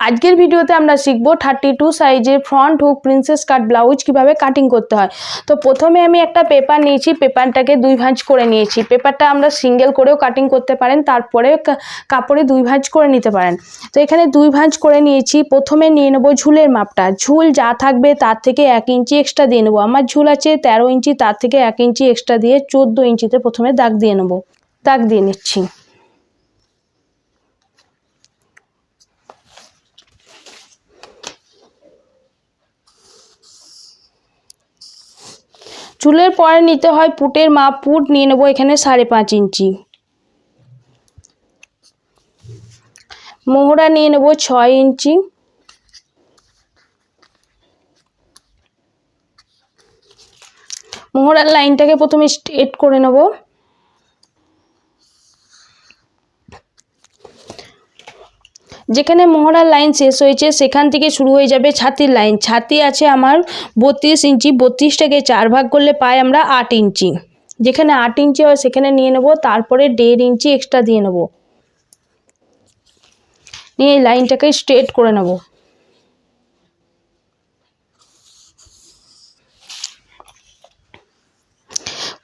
আজকের ভিডিওতে আমরা শিখব থার্টি টু সাইজের front hook princess cut blouse কীভাবে কাটিং করতে হয়। তো প্রথমে আমি একটা পেপার নিয়েছি পেপারটাকে দুই ভাঁজ করে নিয়েছি। পেপারটা আমরা সিঙ্গেল করেও কাটিং করতে পারেন, তারপরে কাপড়ে দুই ভাঁজ করে নিতে পারেন। তো এখানে দুই ভাঁজ করে নিয়েছি, প্রথমে নিয়ে নেব ঝুলের মাপটা। ঝুল যা থাকবে তার থেকে এক ইঞ্চি এক্সট্রা দিয়ে নেব। আমার ঝুল আছে তেরো ইঞ্চি, তার থেকে এক ইঞ্চি এক্সট্রা দিয়ে চোদ্দ ইঞ্চিতে প্রথমে দাগ দিয়ে নেব। দাগ দিয়ে নিচ্ছি। চুলের পরে নিতে হয় পুটের মাপ, পুট নিয়ে নেব এখানে সাড়ে পাঁচ ইঞ্চি। মোহরা নিয়ে নেব ছয় ইঞ্চি। মোহরার লাইনটাকে প্রথমে স্ট্রেট করে নেব। যেখানে মোহরার লাইন শেষ হয়েছে, সেখান থেকে শুরু হয়ে যাবে ছাতির লাইন। ছাতি আছে আমার বত্রিশ ইঞ্চি। বত্রিশটাকে চার ভাগ করলে পাই আমরা আট ইঞ্চি। যেখানে আট ইঞ্চি হয়, সেখানে নিয়ে নেব। তারপরে দেড় ইঞ্চি এক্সট্রা দিয়ে নেব। নিয়ে এই লাইনটাকে স্ট্রেট করে নেব।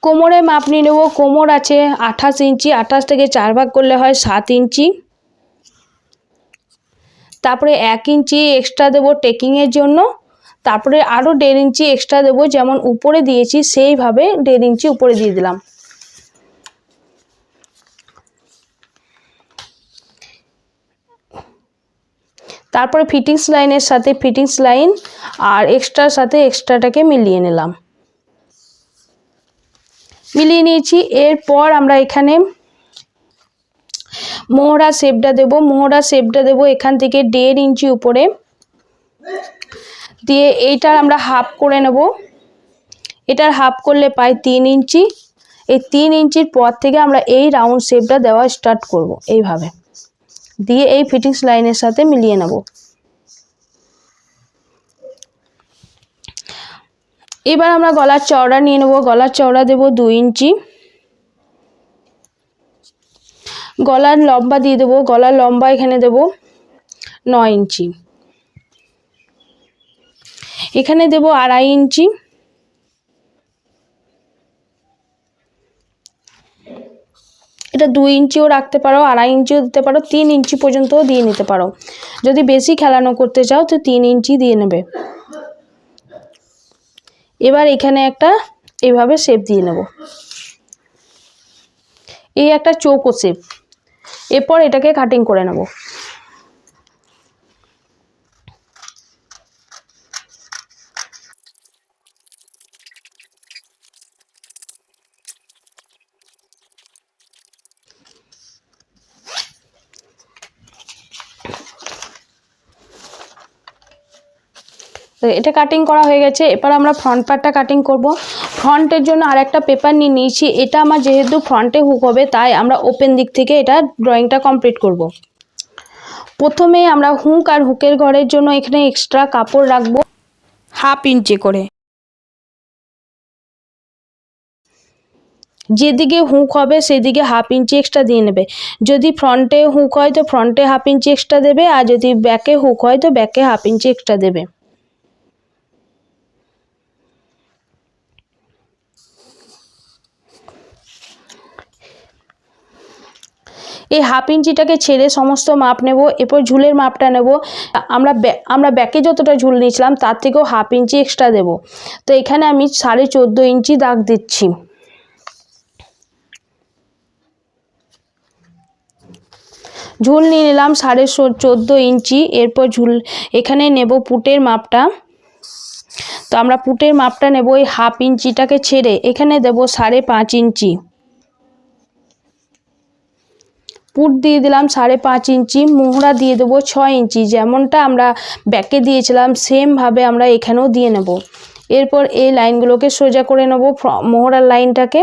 কোমরে মাপ নিয়ে নেব। কোমর আছে আঠাশ ইঞ্চি। আঠাশ থেকে চার ভাগ করলে হয় সাত ইঞ্চি। তারপরে এক ইঞ্চি এক্সট্রা দেবো টেকিংয়ের জন্য। তারপরে আরও দেড় ইঞ্চি এক্সট্রা দেবো, যেমন উপরে দিয়েছি, সেইভাবে দেড় ইঞ্চি উপরে দিয়ে দিলাম। তারপরে ফিটিংস লাইনের সাথে ফিটিংস লাইন আর এক্সট্রার সাথে এক্সট্রাটাকে মিলিয়ে নিলাম। মিলিয়ে নিয়েছি, এরপর আমরা এখানে মোহরা শেপটা দেব, মোহরা শেপটা দেব এখান থেকে দেড় ইঞ্চি উপরে। দিয়ে এইটার আমরা হাফ করে নেব। এটার হাফ করলে পাই তিন ইঞ্চি। এই তিন ইঞ্চির পর থেকে আমরা এই রাউন্ড শেপটা দেওয়া স্টার্ট করব এইভাবে। দিয়ে এই ফিটিংস লাইনের সাথে মিলিয়ে নেব। এবার আমরা গলার চওড়া নিয়ে নেব। গলার চওড়া দেব দুই ইঞ্চি। গলার লম্বা দিয়ে দেবো, গলার লম্বা এখানে দেব নয় ইঞ্চি। এখানে দেব আড়াই ইঞ্চি। এটা দুই ইঞ্চিও রাখতে পারো, আড়াই ইঞ্চিও দিতে পারো, তিন ইঞ্চি পর্যন্তও দিয়ে নিতে পারো। যদি বেশি খেলানো করতে চাও তো তিন ইঞ্চি দিয়ে নেবে। এবার এখানে একটা এইভাবে শেপ দিয়ে নেব। এই একটা চৌকো শেপ এরপর এটাকে কাটিং করে নেব। এটা কাটিং করা হয়ে গেছে। এবার আমরা ফ্রন্ট পার্টটা কাটিং করব। ফ্রন্টের জন্য আর একটা পেপার নিয়ে নিয়েছি। এটা আমার যেহেতু ফ্রন্টে হুক হবে, তাই আমরা ওপেন দিক থেকে এটা ড্রয়িংটা কমপ্লিট করব। প্রথমে আমরা হুক আর হুকের ঘরের জন্য এখানে এক্সট্রা কাপড় রাখব। হাফ ইঞ্চি করে। যেদিকে হুক হবে, সেদিকে হাফ ইঞ্চি এক্সট্রা দিয়ে নেবে। যদি ফ্রন্টে হুক হয়, তো ফ্রন্টে হাফ ইঞ্চি এক্সট্রা দেবে, আর যদি ব্যাকে হুক হয়, তো ব্যাকে হাফ ইঞ্চি এক্সট্রা দেবে। এই হাফ ইঞ্চিটাকে ছেড়ে সমস্ত মাপ নেব, এরপর ঝুলের মাপটা নেব। আমরা আমরা ব্যাকে যতটা ঝুল নিয়েছিলাম, তার থেকেও হাফ ইঞ্চি এক্সট্রা দেব। তো এখানে আমি সাড়ে চোদ্দ ইঞ্চি দাগ দিচ্ছি। ঝুল নিয়ে নিলাম সাড়ে চোদ্দ ইঞ্চি, এরপর ঝুল, এখানে নেব পুটের মাপটা। তো আমরা পুটের মাপটা নেব এই হাফ ইঞ্চিটাকে ছেড়ে, এখানে দেব সাড়ে পাঁচ ইঞ্চি। পুট দিয়ে দিলাম সাড়ে পাঁচ ইঞ্চি, মোহরা দিয়ে দেবো ছয় ইঞ্চি, যেমনটা আমরা ব্যাকে দিয়েছিলাম সেমভাবে আমরা এখানেও দিয়ে নেব। এরপর এই লাইনগুলোকে সোজা করে নেব মোহরার লাইনটাকে।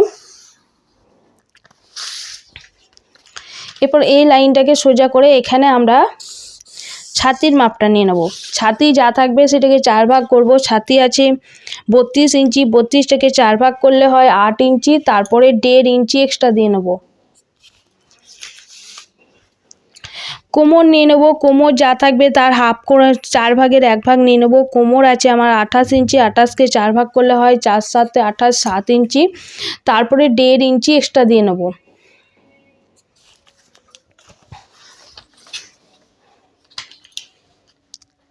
এরপর এই লাইনটাকে সোজা করে এখানে আমরা ছাতির মাপটা নিয়ে নেব। ছাতি যা থাকবে সেটাকে চার ভাগ করব, ছাতি আছে বত্রিশ ইঞ্চি, বত্রিশটাকে চার ভাগ করলে হয় আট ইঞ্চি, তারপরে দেড় ইঞ্চি এক্সট্রা দিয়ে নেব। কোমর নিয়ে নেব, কোমর যা থাকবে তার হাফ করে, চার ভাগের এক ভাগ নিয়ে নেব। কোমর আছে আমার আঠাশ ইঞ্চি, আঠাশকে চার ভাগ করলে হয় চার সাতে আঠাশ, সাত ইঞ্চি। তারপরে দেড় ইঞ্চি এক্সট্রা দিয়ে নেব।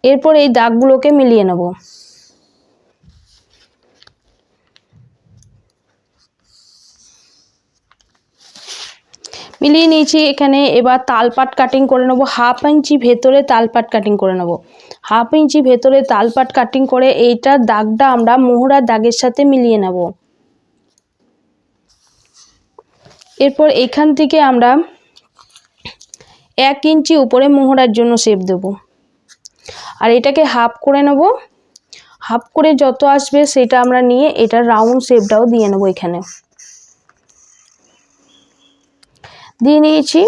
এরপর এই দাগগুলোকে মিলিয়ে নেব। মিলিয়ে নিয়েছি এখানে। এবার তালপাট কাটিং করে নেব। হাফ ইঞ্চি ভেতরে তালপাট কাটিং করে নেব। হাফ ইঞ্চি ভেতরে তালপাট কাটিং করে এইটার দাগটা আমরা মোহরার দাগের সাথে মিলিয়ে নেব। এরপর এখান থেকে আমরা এক ইঞ্চি উপরে মোহরার জন্য শেপ দেবো। আর এটাকে হাফ করে নেব। হাফ করে যত আসবে সেটা আমরা নিয়ে এটা রাউন্ড শেপটাও দিয়ে নেব এখানে। দিয়ে নিয়েছি।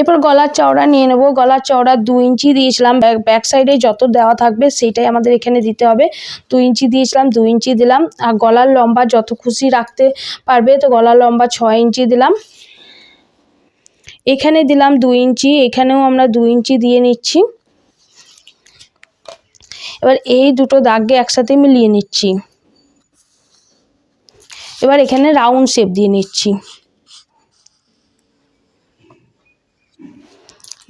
এরপর গলার চওড়া নিয়ে নেব। গলার চওড়া দু ইঞ্চি দিয়েছিলাম। ব্যাক সাইডে যত দেওয়া থাকবে সেটাই আমাদের এখানে দিতে হবে। দু ইঞ্চি দিয়েছিলাম দু ইঞ্চি দিলাম। আর গলার লম্বা যত খুশি রাখতে পারবে, তো গলার লম্বা ছয় ইঞ্চি দিলাম। এখানে দিলাম দু ইঞ্চি, এখানেও আমরা দু ইঞ্চি দিয়ে নিচ্ছি। এবার এই দুটো দাগকে একসাথে মিলিয়ে নিচ্ছি। এবার এখানে রাউন্ড শেপ দিয়ে নিচ্ছি।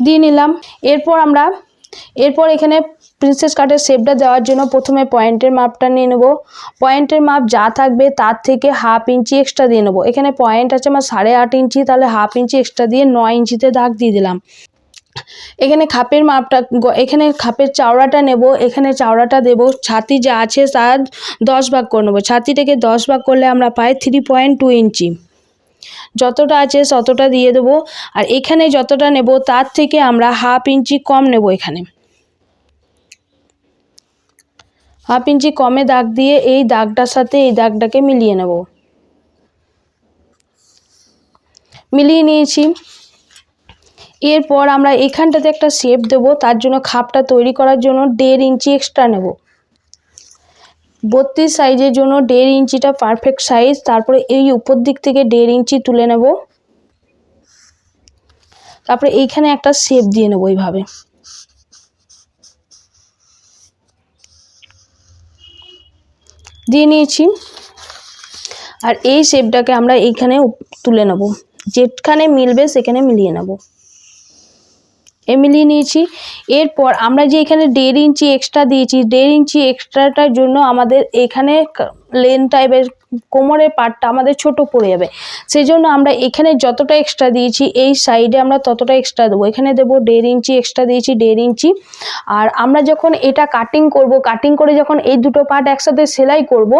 দিয়ে নিলাম। এরপর আমরা, এরপর এখানে প্রিন্সেস কাটের শেপটা দেওয়ার জন্য প্রথমে পয়েন্টের মাপটা নিয়ে নেব। পয়েন্টের মাপ যা থাকবে তার থেকে হাফ ইঞ্চি এক্সট্রা দিয়ে নেব। এখানে পয়েন্ট আছে আমার সাড়ে আট ইঞ্চি তাহলে হাফ ইঞ্চি এক্সট্রা দিয়ে নয় ইঞ্চিতে দাগ দিয়ে দিলাম। এখানে খাপের মাপটা এখানে খাপের চাওড়াটা নেব, এখানে চাওড়াটা দেব, ছাতি যা আছে তার দশ ভাগ করে নেব। ছাতিটাকে দশ ভাগ করলে আমরা পাই থ্রি পয়েন্ট টু ইঞ্চি। যতটা আছে ততটা দিয়ে দেবো। আর এখানে যতটা নেব তার থেকে আমরা হাফ ইঞ্চি কম নেব এখানে। হাফ ইঞ্চি কমে দাগ দিয়ে এই দাগটার সাথে এই দাগটাকে মিলিয়ে নেব। মিলিয়ে নিয়েছি। এরপর আমরা এখানটাতে একটা শেপ দেব, তার জন্য খাপটা তৈরি করার জন্য দেড় ইঞ্চি এক্সট্রা নেব। বত্রিশ সাইজের জন্য দেড় ইঞ্চিটা পারফেক্ট সাইজ তারপরে এই উপর দিক থেকে দেড় ইঞ্চি তুলে নেব। তারপরে এইখানে একটা শেপ দিয়ে নেব এইভাবে। দিয়ে নিয়েছি। আর এই শেপটাকে আমরা এইখানে তুলে নেব। যেখানে মিলবে সেখানে মিলিয়ে নেব। মিলিয়ে নিয়েছি। এরপর আমরা যে এখানে দেড় ইঞ্চি এক্সট্রা দিয়েছি, দেড় ইঞ্চি এক্সট্রাটার জন্য আমাদের এখানে লেন টাইপের কোমরের পার্টটা আমাদের ছোট পড়ে যাবে। সেই জন্য আমরা এখানে যতটা এক্সট্রা দিয়েছি, এই সাইডে আমরা ততটা এক্সট্রা দেবো। এখানে দেবো দেড় ইঞ্চি এক্সট্রা দিয়েছি, দেড় ইঞ্চি। আর আমরা যখন এটা কাটিং করব কাটিং করে যখন এই দুটো পার্ট একসাথে সেলাই করব,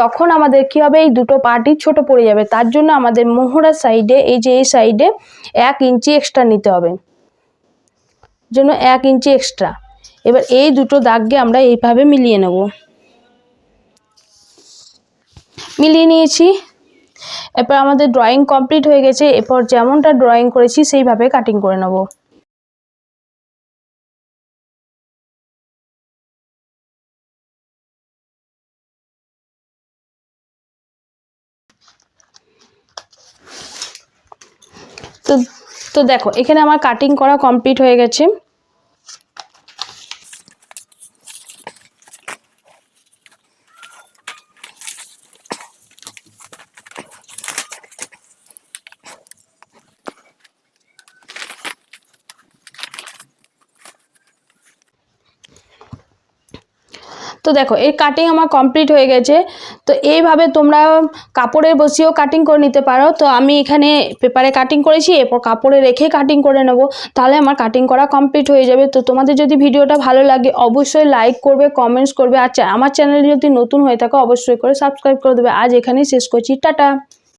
তখন আমাদের কী হবে? এই দুটো পার্টই ছোট পড়ে যাবে। তার জন্য আমাদের মোহরার সাইডে এই যে এই সাইডে এক ইঞ্চি এক্সট্রা নিতে হবে। জন্য এক ইঞ্চি এক্সট্রা এবার এই দুটো দাগকে আমরা এইভাবে মিলিয়ে নেব। মিলিয়ে নিয়েছি। এরপর আমাদের ড্রয়িং কমপ্লিট হয়ে গেছে। এরপর যেমনটা ড্রয়িং করেছি, সেইভাবে কাটিং করে নেব। তো তো দেখো, এখানে আমার কাটিং করা কমপ্লিট হয়ে গেছে। তো দেখো এই কাটিং আমার কমপ্লিট হয়ে গেছে। তো এইভাবে তোমরা কাপড়ে বসিয়েও কাটিং করে নিতে পারো। তো আমি এখানে পেপারে কাটিং করেছি, এরপর কাপড়ে রেখে কাটিং করে নেব। তাহলে আমার কাটিং করা কমপ্লিট হয়ে যাবে। তো তোমাদের যদি ভিডিওটা ভালো লাগে, অবশ্যই লাইক করবে কমেন্টস করবে। আর আমার চ্যানেল যদি নতুন হয়ে থাকো, অবশ্যই করে সাবস্ক্রাইব করে দেবে। আজ এখানেই শেষ করছি। টাটা!